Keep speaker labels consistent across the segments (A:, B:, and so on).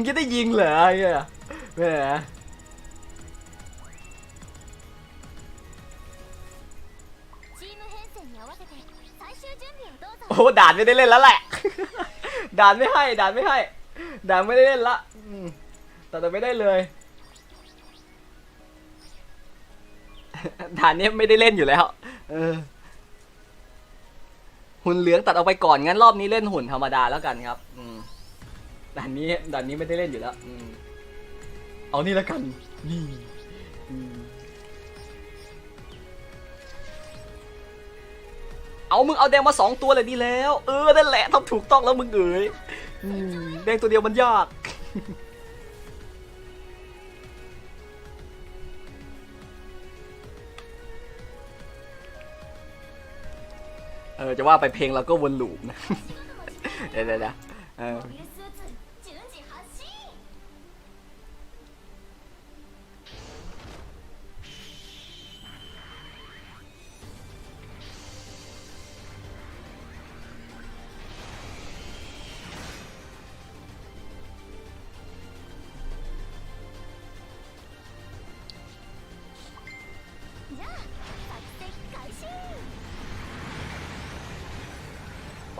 A: งจะได้ยิงเหรอไอ้เงี้ยแหมโอ้ด่านไม่ได้เล่นแล้วแหละ ด่านไม่ให้ ด่านไม่ให้ ด่านไม่ได้เล่นละแต่แต่ไม่ได้เลย ด่านนี้ไม่ได้เล่นอยู่แล้วหุ่นเหลืองตัดออกไปก่อนงั้นรอบนี้เล่นหุ่นธรรมดาแล้วกันครับอื ด่านนี้ด่านนี้ไม่ได้เล่นอยู่แล้วอืมเอานี่แล้วกันนี่อืมเอามึงเอาแดงมาสองตัวเลยดีแล้ว เออนั่นแหละทำถูกต้องแล้วมึงเอ๋ยอืมแดงตัวเดียวมันยาก เออจะว่าไปเพลงเราก็วนลูปนะ เดี๋ยวเดี๋ยวเดี๋ยวเออ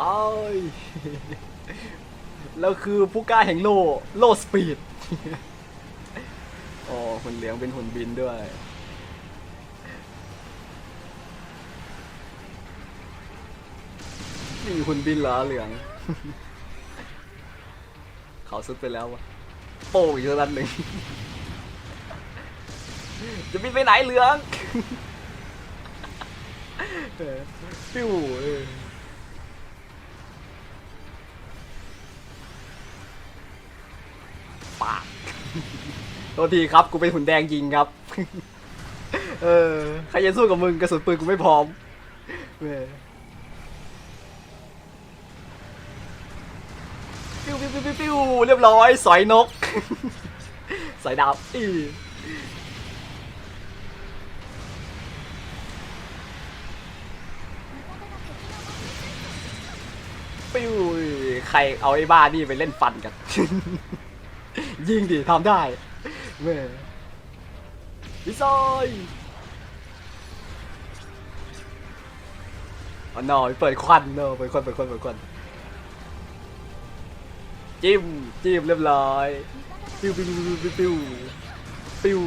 A: ไป แล้วคือผู้กล้าแห่งโลโลสปีดโอ้หุ่นเหลืองเป็นหุ่นบินด้วยนี่หุ่นบินเหรอเหลือง เขาสุดไปแล้ววะโป้อีกระดันหนึ่งจะบินไปไหนเหลืองเออปิ้ว ษทีครับ กูเป็นหุ่นแดงยิงครับ เออ ใครจะสู้กับมึงกระสุนปืนกูไม่พร้อมเว้ยปิ้วปิ้วปิ้วปิ้วปิ้วเรียบร้อย สอยนก สอยดาวอีปิ้วใครเอาไอ้บ้านี่ไปเล่นฟันกัน ยิงดิทำได้ แม่วิซอยอ๋อหน่อยเปิดควันเนอะเปิดควันเปิดควันเปิดควันจิ้มจิ้มเรียบร้อยปิ้วปิ้วปิ้วปิ้วปิ้วปิ้ว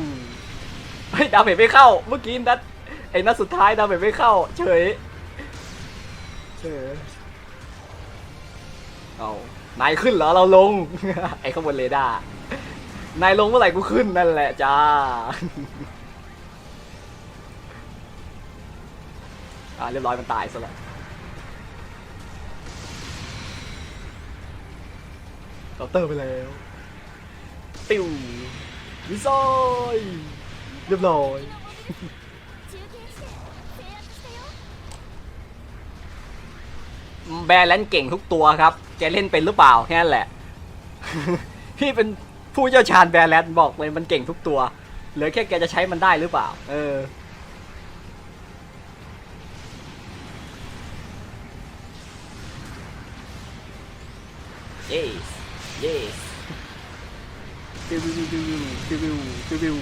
A: เฮ้ยดาเมจไม่เข้า เมื่อกี้นัดไอ้นัดสุดท้ายดาเมจไม่เข้า เฉยเฉยเอานายขึ้นเหรอเราลง ไอ้ข้างบนเรดาร์ นายลงเมื่อไหร่กูขึ้นนั่นแหละจ้าอ่าเรียบร้อยมันตายซะแล้วเราเตอร์ไปแล้ว ติววิซอยเรียบร้อยแบรนด์เก่งทุกตัวครับ จะเล่นเป็นหรือเปล่าแค่นั้นแหละ พี่เป็น ผู้เชี่ยวชาญแบรนด์บอกเลยมันเก่งทุกตัว เหลือแค่แกจะใช้มันได้หรือเปล่า เออ yes yes ปิวปิวปิวปิวปิวปิวปิว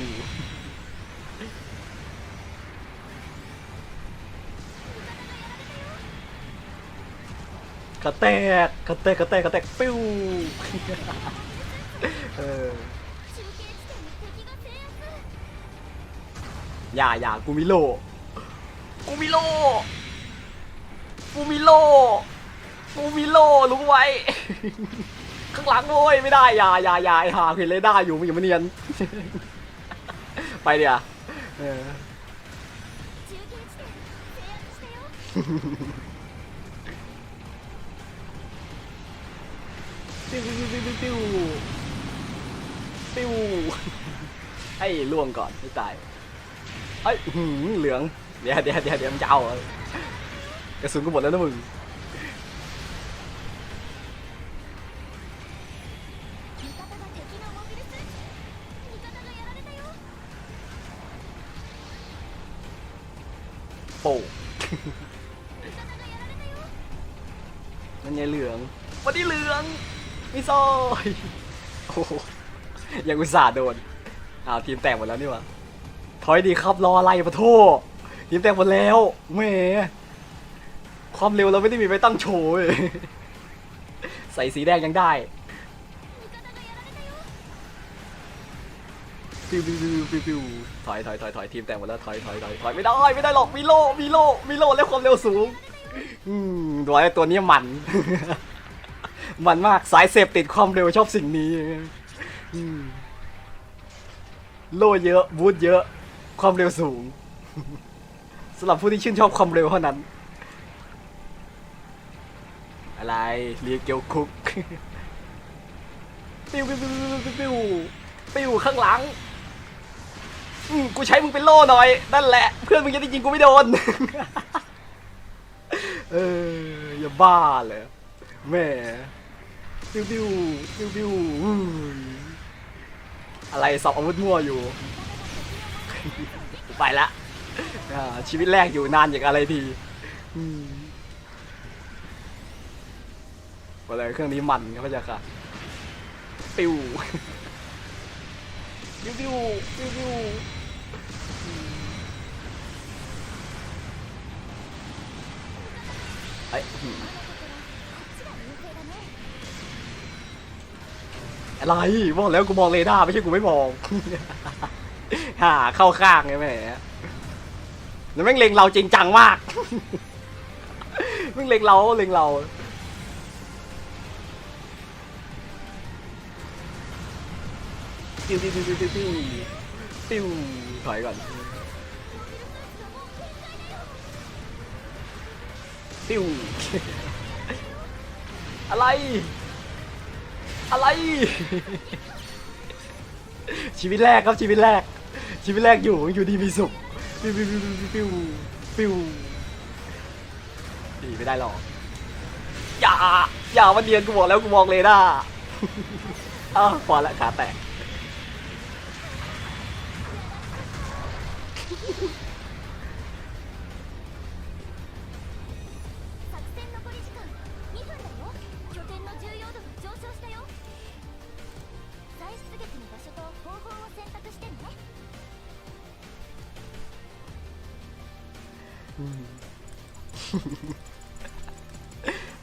A: กระแตกกระแตกกระแตกกระแตกปิ้ว อย่าอย่ากูมิโล กูมิโล กูมิโล กูมิโลรู้ไว้ ข้างหลังโวยไม่ได้อย่าอย่าอย่าไอหาเห็นเลยได้อยู่มึงอย่ามาเนียน ไปเดี๋ยวเออติวติวติวติวิวให้ล่วงก่อนไม่ตายไอ้หืมเหลืองเดี๋ยวเดี๋ยวเดี๋ยวเดี๋ยวมันจะเอากระสุนก็หมดแล้วนะมึงโป้
B: มั
A: นไงเหลืองวันนี้เหลืองมิโซโอ้ ยังอุตส่าห์โดนอ้าวทีมแตกหมดแล้วนี่วะถอยดีครับรออะไรปะโทษทีมแตกหมดแล้วแหมความเร็วเราไม่ได้มีไปตั้งโชว์ใส่สีแดงยังได้ปิวปิวปิวปิวปิวถอยถอยถอยถอยทีมแตกหมดแล้วถอยถอยถอยถอยไม่ได้ไม่ได้หรอกมิโลมิโลมิโลและความเร็วสูงอืมตัวไอ้ตัวนี้มัน มันมากสายเสพติดความเร็วชอบสิ่งนี้ โลเยอะบูทเยอะ ความเร็วสูงสำหรับผู้ที่ชื่นชอบความเร็วเท่านั้น อะไรเรียกเกียวคุก ปิ้วปิ้วปิ้วปิ้วปิ้วปิ้วข้างหลังอืมกูใช้มึงเป็นโล่หน่อย นั่นแหละ เพื่อนมึงจะได้ยิงกูไม่โดน เออ อย่าบ้าเลยแม่ปิ้วปิ้วปิ้วปิ้ว อุ้ยอะไรสับอาวุธมั่วอยู่ ไปละอ่าชีวิตแรกอยู่นานอย่างอะไรทีอืมอะไรเครื่องนี้มันครับพะยะค่ะ ปิวปิวปิวปิวปิวอืมไอ้ อะไรบอกแล้วกูมองเรดาร์ไม่ใช่กูไม่มองฮ่าเข้าข้างไงแม่แล้วแม่งเล็งเราจริงจังมากแม่งเล็งเราเล็งเราปิ้วปิ้วปิ้วปิ้วปิ้วปิ้วถอยก่อนปิ้วอะไร อะไร ชีวิตแรกครับชีวิตแรก ชีวิตแรกอยู่อยู่ดีมีสุขฟิวฟิวฟิวฟิวดีไม่ได้หรอกอย่าอย่ามาเดียนกูบอกแล้วกูมองเลยนะอ้าวพอละขาแตก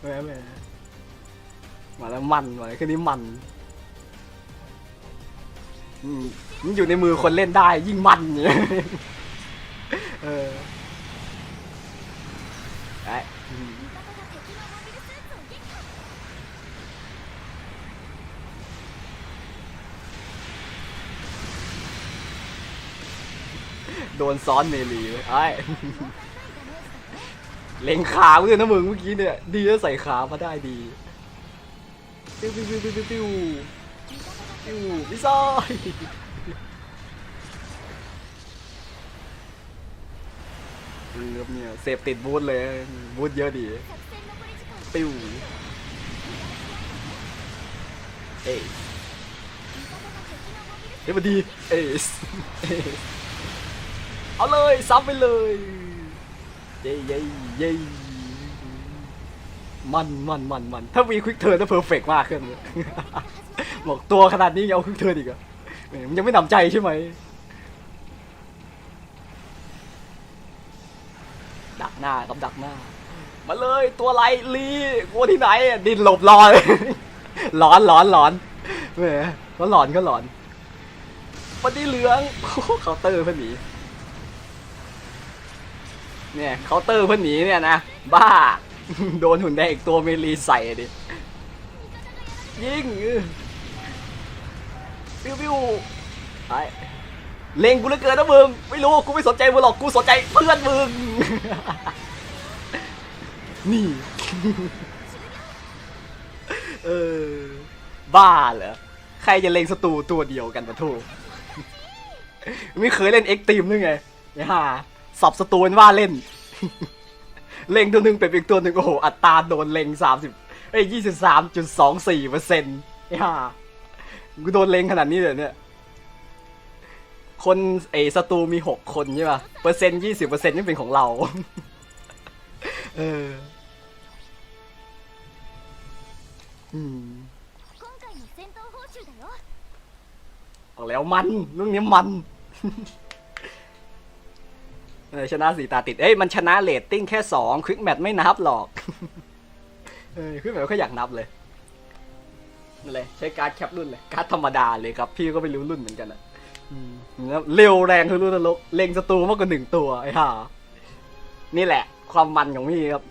A: แม่แม่มาแล้วมันมาแล้วคืนนี้มันมมันอยู่ในมือคนเล่นได้ ยิ่งมันเนี่ยเออไอ้โดนซ้อนเมลีไอ้ เล็งขาเพื่อนนะมึงเมื่อกี้เนี่ย ดีแล้วใส่ขามาได้ดี ปิวปิวปิวปิวปิวปิวปิ้วพี่ซอยเออเนี่ยเสพติดบูธเลยบูธเยอะดี ปิวเอ้เดี๋ยมันดี เอสเอาเลย ซับไปเลย เย้เย้เย้มันมันมันมันถ้ามีควิกเทิร์นจะเพอร์เฟกมากเครื่องนี้ บอกตัวขนาดนี้ยังเอาควิกเทิร์นอีกเหรอแหมมันยังไม่หนำใจใช่ไหมดักหน้ากับดักหน้า มาเลยตัวไรลีกลัวที่ไหนดินหลบรอเลยหลอนหลอนหลอนแหมก็หลอนก็หลอนวันนี้เหลืองเคาน์เตอร์เพื่อนหนี เนี่ยเคาน์เตอร์เพื่อนหนีเนี่ยนะ บ้า โดนหุ่นแดงอีกตัวเมลีใส่ดิ ยิงปิ้วปิ้วไอเลงกูเหลือเกินนะมึง ไม่รู้ กูไม่สนใจมึงหรอก กูสนใจเพื่อนมึง นี่ เออ บ้าเหรอ ใครจะเลงศัตรูตัวเดียวกันปะทูไม่เคยเล่นเอ็กตีมนึงไงไอ้ห่า สอบสตูนว่าเล่น เล็งตัวหนึ่งเป็นอีกตัวหนึ่งโอ้โห อัตราโดนเล็งสามสิบเอ้ยยี่สิบสามจุดสองสี่เปอร์เซ็นต์ย่ากูโดนเล็งขนาดนี้เลยเนี่ย คนเอ้ศัตรูมีหกคนใช่ป่ะ เปอร์เซ็นต์ยี่สิบเปอร์เซ็นต์นี่เป็นของเรา เออ อืมออกแล้วมันเรื่องนี้มัน ชนะสีตาติด เอ้ยมันชนะเลตติ้งแค่สองควิกแมทไม่นับหรอกเออควิกแมทก็อยากนับเลยเลยใช้การ์ดแคปรุ่นเลยการ์ดธรรมดาเลยครับ พี่ก็ไม่รู้รุ่นเหมือนกันอะเร็วแรงคือรุ่นนรเล็งศัตรูมากกว่าหนึ่งตัวไอ้ห่านี่แหละ ความมันของพี่ครับ